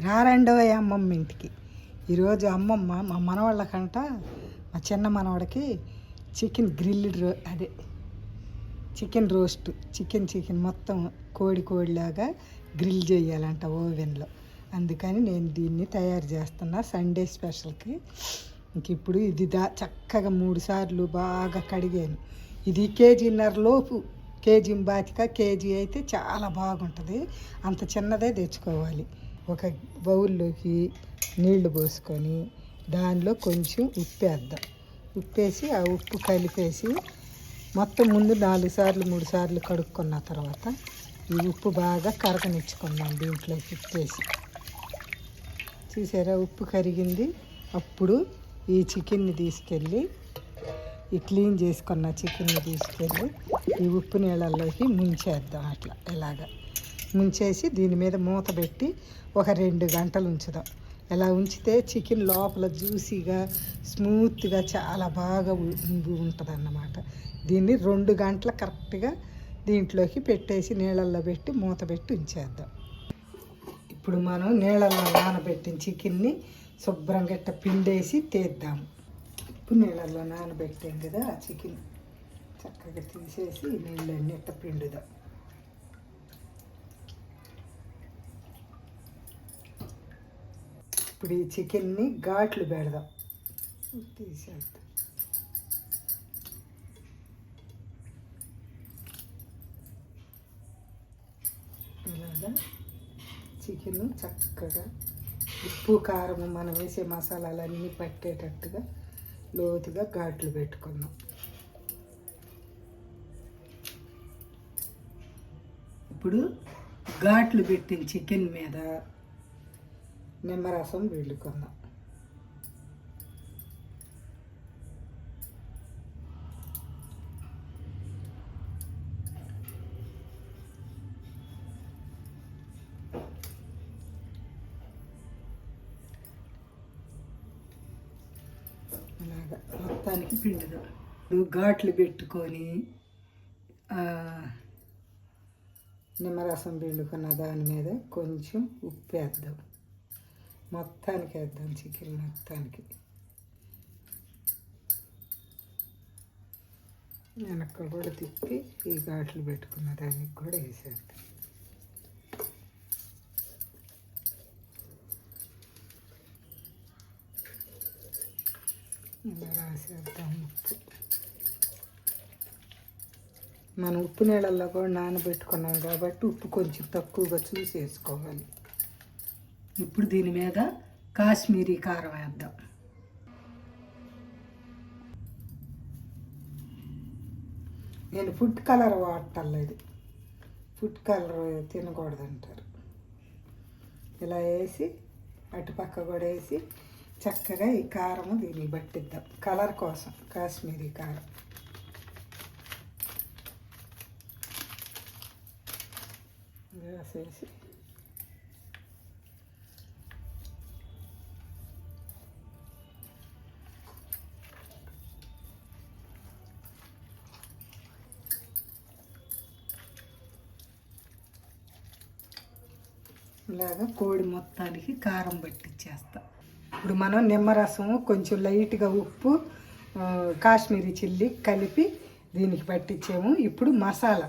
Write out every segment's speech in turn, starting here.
రారండో అమ్మమ్మ ఇంటికి. ఈరోజు అమ్మమ్మ మా మనవాళ్ళకంట మా చిన్న మనవాడికి చికెన్ గ్రిల్డ్ రో అదే చికెన్ రోస్ట్ చికెన్ చికెన్ మొత్తం కోడి కోడిలాగా గ్రిల్ చేయాలంట ఓవెన్లో. అందుకని నేను దీన్ని తయారు చేస్తున్నా సండే స్పెషల్కి. ఇంక ఇప్పుడు ఇది దా చక్కగా మూడు సార్లు బాగా కడిగాను. ఇది కేజీన్నర లోపు కేజీ బాతిక కేజీ అయితే చాలా బాగుంటుంది. అంత చిన్నదే తెచ్చుకోవాలి. ఒక బౌల్లోకి నీళ్ళు పోసుకొని దానిలో కొంచెం ఉప్పు వేద్దాం. ఉప్పేసి ఆ ఉప్పు కలిపేసి మొత్తం ముందు నాలుగు సార్లు మూడు సార్లు కడుక్కున్న తర్వాత ఈ ఉప్పు బాగా కరగనిచ్చుకుందాం దీంట్లోకి ఉప్పేసి. చూసారా? ఉప్పు కరిగింది. అప్పుడు ఈ చికెన్ని తీసుకెళ్ళి ఈ క్లీన్ చేసుకున్న చికెన్ని తీసుకెళ్ళి ఈ ఉప్పు నీళ్ళల్లోకి ముంచేద్దాం అట్లా ఇలాగా ముంచేసి దీని మీద మూత పెట్టి ఒక రెండు గంటలు ఉంచుదాం. ఇలా ఉంచితే చికెన్ లోపల జ్యూసీగా స్మూత్గా చాలా బాగా ఉంటుంది అన్నమాట దీన్ని రెండు గంటల కరెక్ట్గా దీంట్లోకి పెట్టేసి నీళ్ళల్లో పెట్టి మూత పెట్టి ఉంచేద్దాం. ఇప్పుడు మనం నీళ్ళల్లో నానబెట్టిన చికెన్ని శుభ్రంగా ఇట్ట పిండేసి తీద్దాము ఇప్పుడు నీళ్ళల్లో నానబెట్టాం కదా ఆ చికెన్. చక్కగా తీసేసి నీళ్ళన్నీ ఇట్ట పిండుదాం. ఇప్పుడు ఈ చికెన్ని ఘాట్లు పెడదాం. తీసేద్దాం. ఇలాగా చికెన్ చక్కగా ఉప్పు కారం మనం వేసే మసాలాలన్నీ పట్టేటట్టుగా లోతుగా ఘాట్లు పెట్టుకుందాం. ఇప్పుడు ఘాట్లు పెట్టిన చికెన్ మీద నిమ్మరసం పిండుకుందాం అలాగా మొత్తానికి పిండుదాం ఘాట్లు పెట్టుకొని నిమ్మరసం పిండుకున్న దాని మీద కొంచెం ఉప్పు వేద్దాం. మొత్తానికి వేద్దాం చికెన్ మొత్తానికి. వెనక కూడా తిప్పి ఈ ఘాట్లు పెట్టుకున్న దానికి కూడా వేసేద్దాం. ఇలా రాసేద్దాం ఉప్పు. మనం ఉప్పు నీళ్ళల్లో కూడా నానబెట్టుకున్నాం కాబట్టి ఉప్పు కొంచెం తక్కువగా చూసి వేసుకోవాలి ఇప్పుడు దీని మీద కాశ్మీరీ కారం వేద్దాం. నేను ఫుడ్ కలర్ వాడటలేదు ఫుడ్ కలర్ తినకూడదు అంటారు ఇలా వేసి అటుపక్క కూడా వేసి చక్కగా ఈ కారము దీన్ని పట్టిద్దాం. కలర్ కోసం కాశ్మీరీ కారం. వేసేసి ఇలాగా కోడి మొత్తానికి కారం పట్టించేస్తా ఇప్పుడు మనం నిమ్మరసం కొంచెం లైట్గా ఉప్పు కాశ్మీరీ చిల్లీ కలిపి దీనికి పట్టించాము ఇప్పుడు మసాలా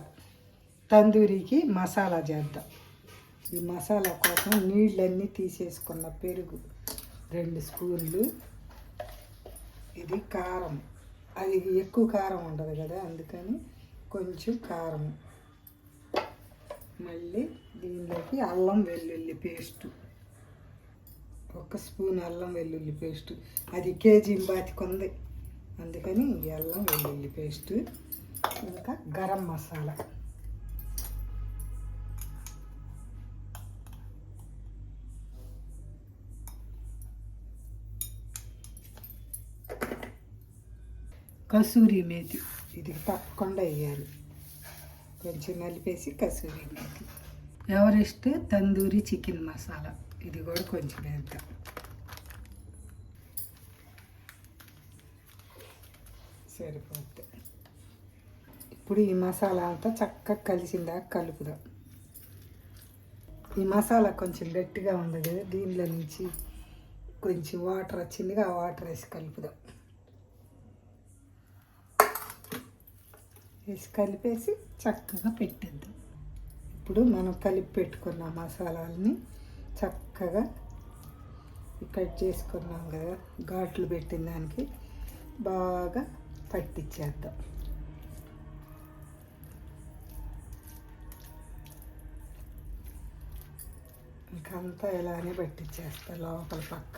తందూరికి మసాలా చేద్దాం. ఈ మసాలా కోసం నీళ్ళన్నీ తీసేసుకున్న పెరుగు రెండు స్పూన్లు. ఇది కారం. అది ఎక్కువ కారం ఉండదు కదా అందుకని కొంచెం కారం మళ్ళీ దీనిలోకి అల్లం వెల్లుల్లి పేస్టు. ఒక స్పూన్ అల్లం వెల్లుల్లి పేస్ట్. అది కేజీ బాతికుంది అందుకని అల్లం వెల్లుల్లి పేస్ట్. ఇంకా గరం మసాలా. కసూరి మేతి. ఇది తప్పకుండా వేయాలి. కొంచెం నలిపేసి కసూరి మేతి ఎవరెస్ట్ తందూరి చికెన్ మసాలా. ఇది కూడా కొంచెం వేద్దాం. సరిపోద్ది ఇప్పుడు ఈ మసాలా అంతా చక్కగా కలిసిందా? కలుపుదాం. ఈ మసాలా కొంచెం గట్టిగా ఉంది కదా దీనిలో నుంచి కొంచెం వాటర్ వచ్చిందిగా ఆ వాటర్ వేసి కలుపుదాం. వేసి కలిపేసి చక్కగా పెట్టేద్దాం. ఇప్పుడు మనం కలిపి పెట్టుకున్న మసాలాలని చక్కగా కట్ చేసుకున్నాం కదా ఘాట్లు పెట్టిన దానికి బాగా పట్టించేద్దాం ఇంకంతా ఇలానే పట్టించేస్తా లోపల పక్క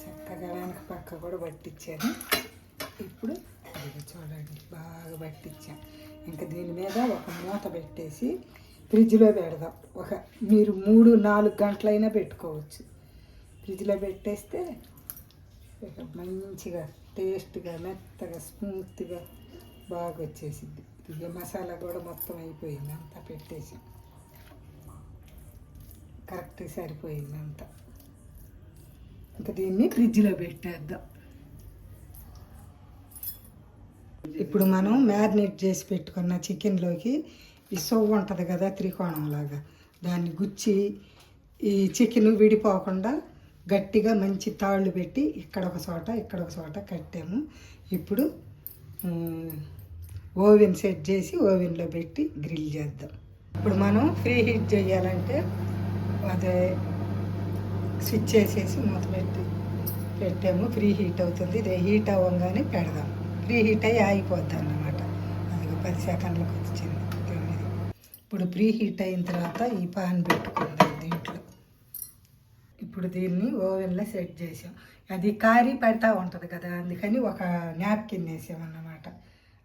చక్కగా వెనక పక్క కూడా పట్టించాను. ఇప్పుడు ఇది చూడండి బాగా పట్టించాను ఇంకా దీని మీద ఒక మూత పెట్టేసి ఫ్రిడ్జ్లో పెడదాం. ఒక మీరు మూడు నాలుగు గంటలైనా పెట్టుకోవచ్చు. ఫ్రిడ్జ్లో పెట్టేస్తే మంచిగా టేస్ట్గా మెత్తగా స్మూత్గా బాగా వచ్చేసింది ఇక మసాలా కూడా మొత్తం అయిపోయింది అంతా పెట్టేసి. కరెక్ట్ సరిపోయింది అంతా. ఇంకా దీన్ని ఫ్రిడ్జ్లో పెట్టేద్దాం. ఇప్పుడు మనం మ్యారినేట్ చేసి పెట్టుకున్న చికెన్లోకి ఈ సొవ్వు ఉంటుంది కదా త్రికోణంలాగా దాన్ని గుచ్చి ఈ చికెన్ విడిపోకుండా గట్టిగా మంచి తాళ్ళు పెట్టి ఇక్కడ ఒక చోట ఇక్కడ ఒక చోట కట్టాము. ఇప్పుడు ఓవెన్ సెట్ చేసి ఓవెన్లో పెట్టి గ్రిల్ చేద్దాం. ఇప్పుడు మనం ఫ్రీ హీట్ చేయాలంటే అదే స్విచ్ చేసేసి మూత పెట్టి పెట్టాము. ఫ్రీ హీట్ అవుతుంది. ఇది హీట్ అవ్వగానే పెడదాం. ప్రీహీట్ అయ్యి ఆగిపోద్ది అన్నమాట అది పది సెకండ్లకు వచ్చింది తొమ్మిది. ఇప్పుడు ప్రీహీట్ అయిన తర్వాత ఈ పాన్ పెట్టుకుందాం దీంట్లో. ఇప్పుడు దీన్ని ఓవెన్లో సెట్ చేసాం. అది కారి పెడతా ఉంటుంది కదా అందుకని ఒక నాప్కిన్ వేసామన్నమాట.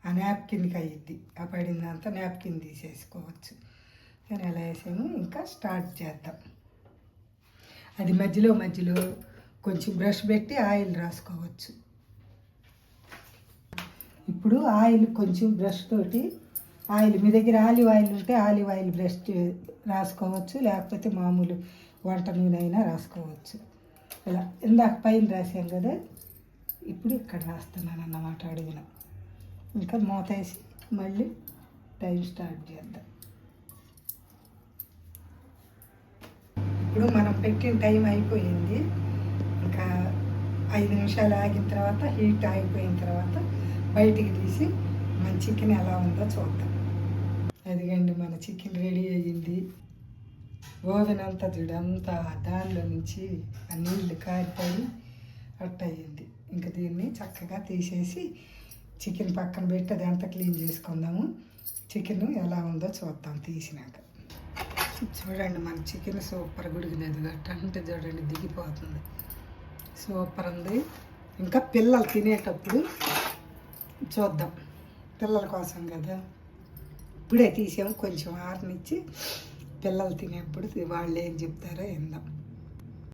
ఆ నాప్కిన్కి అయ్యిద్ది ఆ పడిందంతా నాప్కిన్ తీసేసుకోవచ్చు. కానీ అలా వేసాము. ఇంకా స్టార్ట్ చేద్దాం. అది మధ్యలో మధ్యలో కొంచెం బ్రష్ పెట్టి ఆయిల్ రాసుకోవచ్చు. ఇప్పుడు ఆయిల్ కొంచెం బ్రష్ తోటి ఆయిల్ మీ దగ్గర ఆలివ్ ఆయిల్ ఉంటే ఆలివ్ ఆయిల్ బ్రష్ రాసుకోవచ్చు. లేకపోతే మామూలు వంట నూనె అయినా రాసుకోవచ్చు. ఇలా ఇందాక పైన రాసాం కదా ఇప్పుడు ఇక్కడ రాస్తున్నాను అన్నమాట అడుగున. ఇంకా మూతేసి మళ్ళీ టైం స్టార్ట్ చేద్దాం. ఇప్పుడు మనం పెట్టిన టైం అయిపోయింది. ఇంకా ఐదు నిమిషాలు ఆగిన తర్వాత హీట్ ఆగిపోయిన తర్వాత బయటికి తీసి మన చికెన్ ఎలా ఉందో చూద్దాం. అదిగండి మన చికెన్ రెడీ అయ్యింది. ఓవెన్ అంతా చూడంతా దానిలో నుంచి ఆ నీళ్ళు కారిపోయి అట్ట అయ్యింది. ఇంకా దీన్ని చక్కగా తీసేసి చికెన్ పక్కన పెట్టి అదంతా క్లీన్ చేసుకుందాము. చికెన్ ఎలా ఉందో చూద్దాం తీసినాక. చూడండి మన చికెన్ సూపర్ గుడిగినది గట్ట అంటే చూడండి దిగిపోతుంది. సూపర్ ఉంది. ఇంకా పిల్లలు తినేటప్పుడు చూద్దాం. పిల్లల కోసం కదా. ఇప్పుడే తీసాము కొంచెం ఆరనిచ్చి పిల్లలు తినేప్పుడు వాళ్ళు ఏం చెప్తారో విందాం